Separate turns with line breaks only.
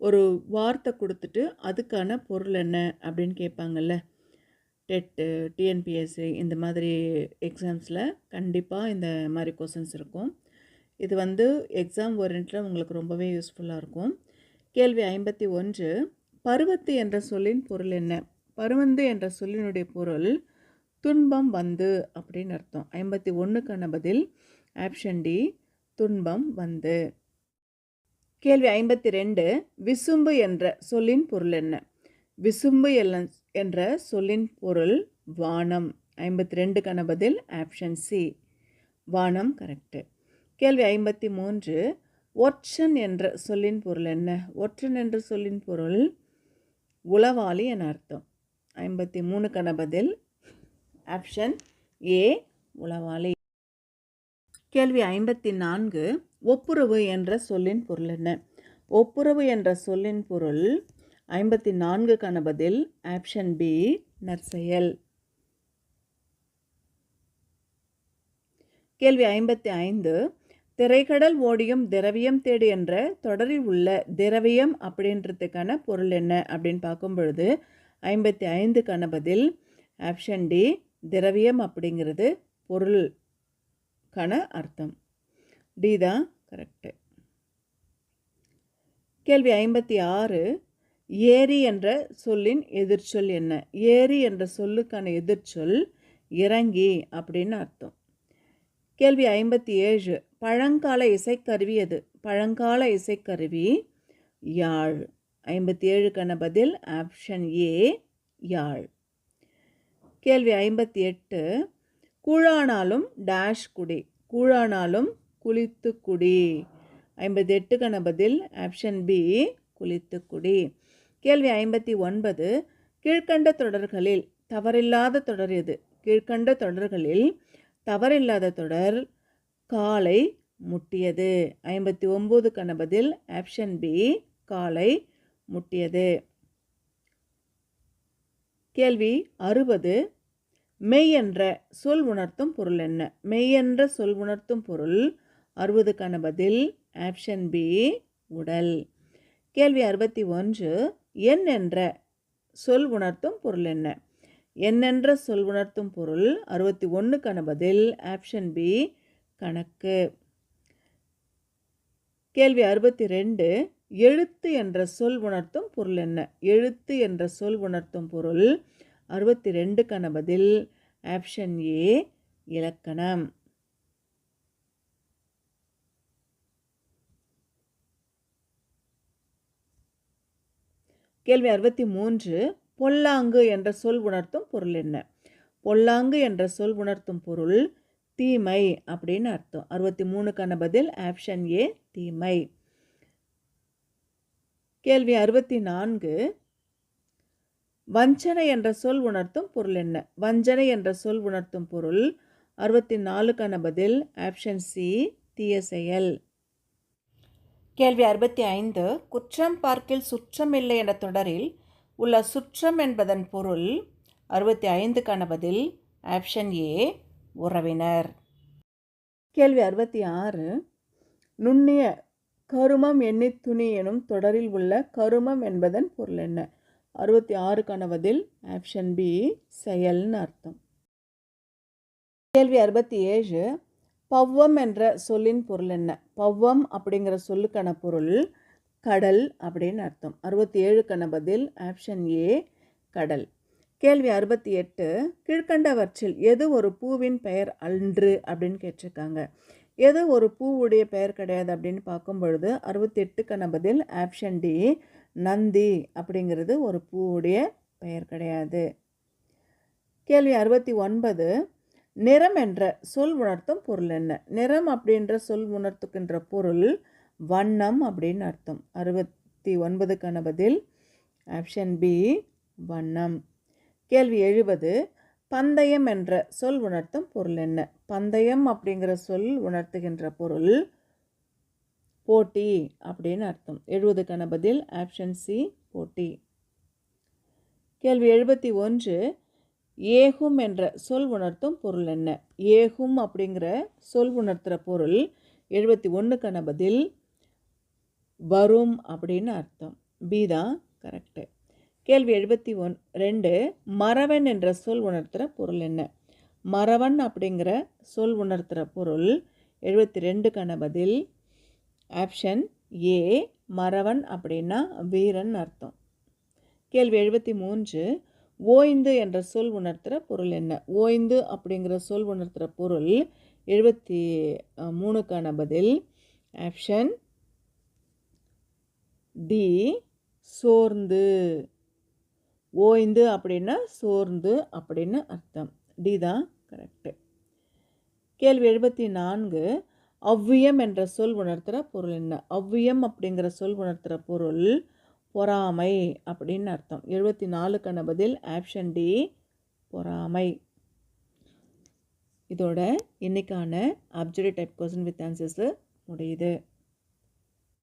ஒரு வார்த்தை கொடுத்துட்டு அதுக்கான பொருள் என்ன அப்படின்னு கேட்பாங்கல்ல? டெட்டு டிஎன்பிஎஸ்சி இந்த மாதிரி எக்ஸாம்ஸில் கண்டிப்பாக இந்த மாதிரி கொஷின்ஸ் இருக்கும். இது வந்து எக்ஸாம் ஓரியன்ட்டில் உங்களுக்கு ரொம்பவே யூஸ்ஃபுல்லாக இருக்கும். கேள்வி ஐம்பத்தி ஒன்று பருவத்து என்ற சொல்லின் பொருள் என்ன? பருவந்து என்ற சொல்லினுடைய பொருள் துன்பம் வந்து அப்படின்னு அர்த்தம். ஐம்பத்தி ஒன்றுக்கான பதில் ஆப்ஷன் டி துன்பம் வந்து. கேள்வி ஐம்பத்தி ரெண்டு விசும்பு என்ற சொல்லின் பொருள் என்ன? விசும்பு என்ற சொல்லின் பொருள் வானம். ஐம்பத்தி ரெண்டுக்கான பதில் ஆப்ஷன் சி. வானம் கரெக்டு கேள்வி ஐம்பத்தி மூன்று ஒற்றன் என்ற சொல்லின் பொருள் என்ன? ஒற்றன் என்ற சொல்லின் பொருள் உளவாளி என அர்த்தம். ஐம்பத்தி மூணுக்கான பதில் ஆப்ஷன் ஏ உளவாளி. கேள்வி ஐம்பத்தி நான்கு ஒப்புரவு என்ற சொல்லின் பொருள் என்ன? ஒப்புரவு என்ற சொல்லின் பொருள் ஐம்பத்தி நான்கு பதில் ஆப்ஷன் பி நற்செயல். கேள்வி ஐம்பத்தி ஐந்து திரைக்கடல் ஓடியும் திரவியம் தேடு என்ற தொடரில் உள்ள திரவியம் அப்படின்றதுக்கான பொருள் என்ன? அப்படின்னு பார்க்கும் பொழுது ஐம்பத்தி ஐந்து பதில் ஆப்ஷன் டி திரவியம் அப்படிங்கிறது பொருளுக்கான அர்த்தம். டி தான் கரெக்டு கேள்வி ஐம்பத்தி ஆறு. ஏரி என்ற சொல்லின் எதிர்ச்சொல் என்ன? ஏரி என்ற சொல்லுக்கான எதிர்ச்சொல் இறங்கி அப்படின்னு அர்த்தம். கேள்வி ஐம்பத்தி ஏழு. பழங்கால இசைக்கருவி எது? பழங்கால இசைக்கருவி யாழ். ஐம்பத்தி ஏழுக்கான பதில் ஆப்ஷன் ஏ யாழ். கேள்வி ஐம்பத்தி எட்டு. கூழானாலும் டேஷ் குடி. கூழானாலும் குளித்து குடி ஐம்பத்தி எட்டுக்கான பதில் ஆப்ஷன் பி குளித்து குடி கேள்வி ஐம்பத்தி ஒன்பது கீழ்க்கண்ட தொடர்களில் தவறில்லாத தொடர் எது? கீழ்க்கண்ட தொடர்களில் தவறில்லாத தொடர் காலை முட்டியது. ஐம்பத்தி ஒம்போதுக்கான பதில் ஆப்ஷன் பி காலை முட்டியது. கேள்வி அறுபது மெய் என்ற சொல் உணர்த்தும் பொருள் என்ன? மெய் என்ற சொல் உணர்த்தும் பொருள் அறுபதுக்கான பதில் ஆப்ஷன் பி உடல். கேள்வி அறுபத்தி ஒன்று என்னென்ற என்ற சொல் உணர்த்தும் பொருள் என்ன? என்னென்ற சொல் உணர்த்தும் பொருள்? அறுபத்தி ஒன்றுக்கான பதில் ஆப்ஷன் பி கணக்கு. கேள்வி அறுபத்தி ரெண்டு எழுத்து என்ற சொல் உணர்த்தும் பொருள் என்ன? எழுத்து என்ற சொல் உணர்த்தும் பொருள் அறுபத்தி ரெண்டுக்கான பதில் ஆப்ஷன் ஏ இலக்கணம். கேள்வி அறுபத்தி மூன்று பொல்லாங்கு என்ற சொல் உணர்த்தும் பொருள் என்ன? பொல்லாங்கு என்ற சொல் உணர்த்தும் பொருள் தீமை அப்படின்னு அர்த்தம். அறுபத்தி மூணுக்கான பதில் ஆப்ஷன் ஏ தீமை. கேள்வி அறுபத்தி நான்கு வஞ்சனை என்ற சொல் உணர்த்தும் பொருள் என்ன? வஞ்சனை என்ற சொல் உணர்த்தும் பொருள் அறுபத்தி நாலுக்கான பதில் ஆப்ஷன் சி தீய செயல் கேள்வி அறுபத்தி ஐந்து குற்றம் பார்க்கில் சுற்றம் இல்லை என்ற தொடரில் உள்ள சுற்றம் என்பதன் பொருள் அறுபத்தி ஐந்துக்கான பதில் ஆப்ஷன் ஏ உறவினர். கேள்வி அறுபத்தி ஆறு நுண்ணிய கருமம் எண்ணித் துணி எனும் தொடரில் உள்ள கருமம் என்பதன் பொருள் என்ன? அறுபத்தி ஆறுக்கான பதில் ஆப்ஷன் பி செயல்னு அர்த்தம். கேள்வி அறுபத்தி ஏழு பவ்வம் என்ற சொல்லின் பொருள் என்ன? பவ்வம் அப்படிங்கிற சொல்லுக்கான பொருள் கடல் அப்படின்னு அர்த்தம். அறுபத்தி ஏழுக்கான பதில் ஆப்ஷன் ஏ கடல். கேள்வி அறுபத்தி எட்டு கீழ்கண்டவற்றில் எது ஒரு பூவின் பெயர் அன்று அப்படின்னு கேட்டிருக்காங்க. எது ஒரு பூவுடைய பெயர் கிடையாது அப்படின்னு பார்க்கும் பொழுது அறுபத்தி எட்டுக்கான பதில் ஆப்ஷன் டி நந்தி அப்படிங்கிறது ஒரு பூவுடைய பெயர் கிடையாது. கேள்வி அறுபத்தி ஒன்பது நிறம் என்ற சொல் உணர்த்தும் பொருள் என்ன? நிறம் அப்படின்ற சொல் உணர்த்துக்கின்ற பொருள் வண்ணம் அப்படின்னு அர்த்தம். அறுபத்தி ஒன்பதுக்கான பதில். ஆப்ஷன் பி வண்ணம். கேள்வி எழுபது. பந்தயம் என்ற சொல் உணர்த்தும் பொருள் என்ன? பந்தயம் அப்படிங்கிற சொல் உணர்த்துகின்ற பொருள் போட்டி அப்படின்னு அர்த்தம். எழுபதுக்கான பதில். ஆப்ஷன் சி போட்டி. கேள்வி எழுபத்தி ஒன்று. ஏகும் என்ற சொல் உணர்த்தும் பொருள் என்ன? ஏகும் அப்படிங்கிற சொல் உணர்த்துகிற பொருள் எழுபத்தி ஒன்றுக்கான பதில் வரும் அப்படின்னு அர்த்தம். பி தான் கரெக்டு கேள்வி எழுபத்தி ஒன் ரெண்டு மறவன் என்ற சொல் உணர்த்துகிற பொருள் என்ன? மறவன் அப்படிங்கிற சொல் உணர்த்துகிற பொருள் எழுபத்தி ரெண்டுக்கான பதில் ஆப்ஷன் ஏ மறவன் அப்படின்னா வீரன் அர்த்தம். கேள்வி எழுபத்தி மூன்று ஓய்ந்து என்ற சொல் உணர்த்துகிற பொருள் என்ன? ஓய்ந்து அப்படிங்கிற சொல் உணர்த்துகிற பொருள் எழுபத்தி மூணுக்கான பதில். ஆப்ஷன் டி சோர்ந்து. ஓய்ந்து அப்படின்னா சோர்ந்து அப்படின்னு அர்த்தம். டி தான் கரெக்டு கேள்வி எழுபத்தி நான்கு. அவ்வியம் என்ற சொல் உணர்த்துகிற பொருள் என்ன? அவ்வியம் அப்படிங்கிற சொல் உணர்த்துகிற பொருள் பொறாமை அப்படின்னு அர்த்தம். எழுபத்தி நாலுக்கான பதில் ஆப்ஷன் டி பொறாமை. இதோட இன்றைக்கான object type question with answers முடியுது.